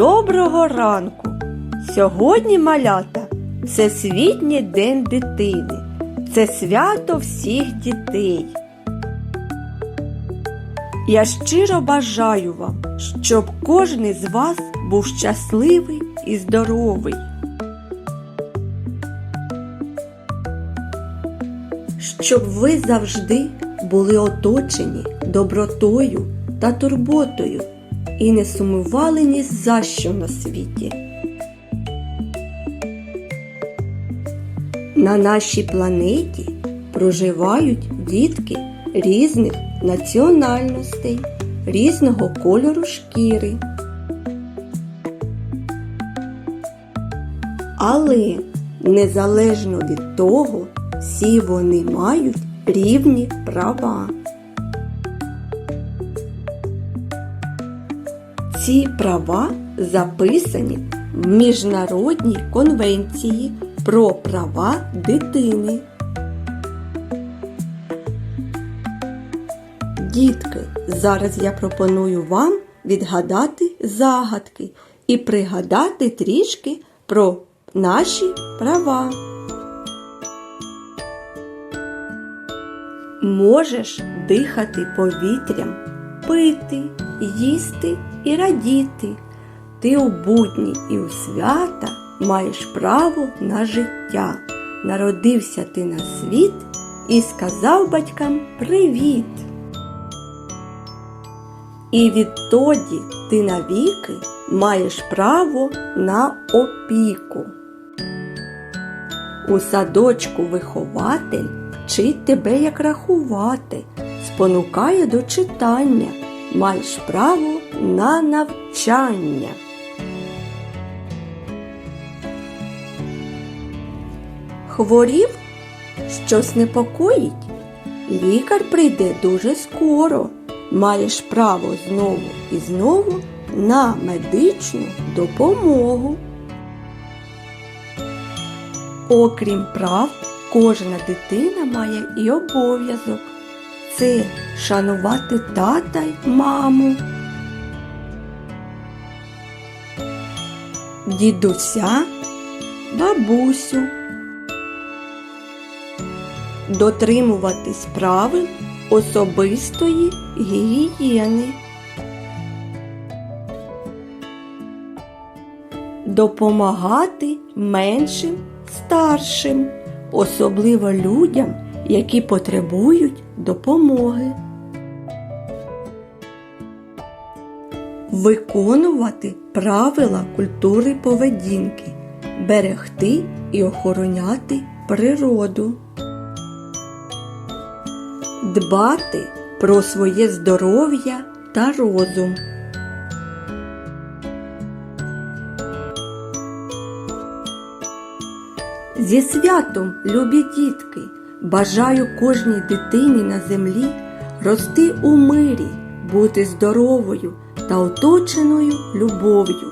Доброго ранку! Сьогодні малята Всесвітній день дитини. Це свято всіх дітей. Я щиро бажаю вам, щоб кожен з вас був щасливий і здоровий. Щоб ви завжди були оточені добротою та турботою і не сумували ні за що на світі. На нашій планеті проживають дітки різних національностей, різного кольору шкіри. Але незалежно від того, всі вони мають рівні права. Ці права записані в Міжнародній конвенції про права дитини. Дітки, зараз я пропоную вам відгадати загадки і пригадати трішки про наші права. Можеш дихати повітрям, пити, їсти і радіти. Ти у будні і у свята маєш право на життя. Народився ти на світ і сказав батькам привіт. І відтоді ти навіки маєш право на опіку. У садочку вихователь вчить тебе, як рахувати, спонукає до читання, маєш право на навчання. Хворів, щось непокоїть, лікар прийде дуже скоро. Маєш право знову і знову на медичну допомогу. Окрім прав, кожна дитина має і обов'язок. Це шанувати тата й маму, дідуся, бабусю, дотримуватись правил особистої гігієни. Допомагати меншим старшим, особливо людям, які потребують допомоги. Виконувати правила культури поведінки, берегти і охороняти природу. Дбати про своє здоров'я та розум. Зі святом, любі дітки, бажаю кожній дитині на землі рости у мирі, бути здоровою та оточеною любов'ю.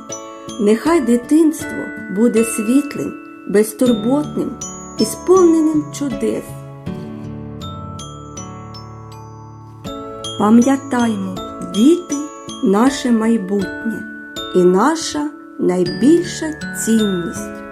Нехай дитинство буде світлим, безтурботним і сповненим чудес. Пам'ятаймо, діти наше майбутнє і наша найбільша цінність.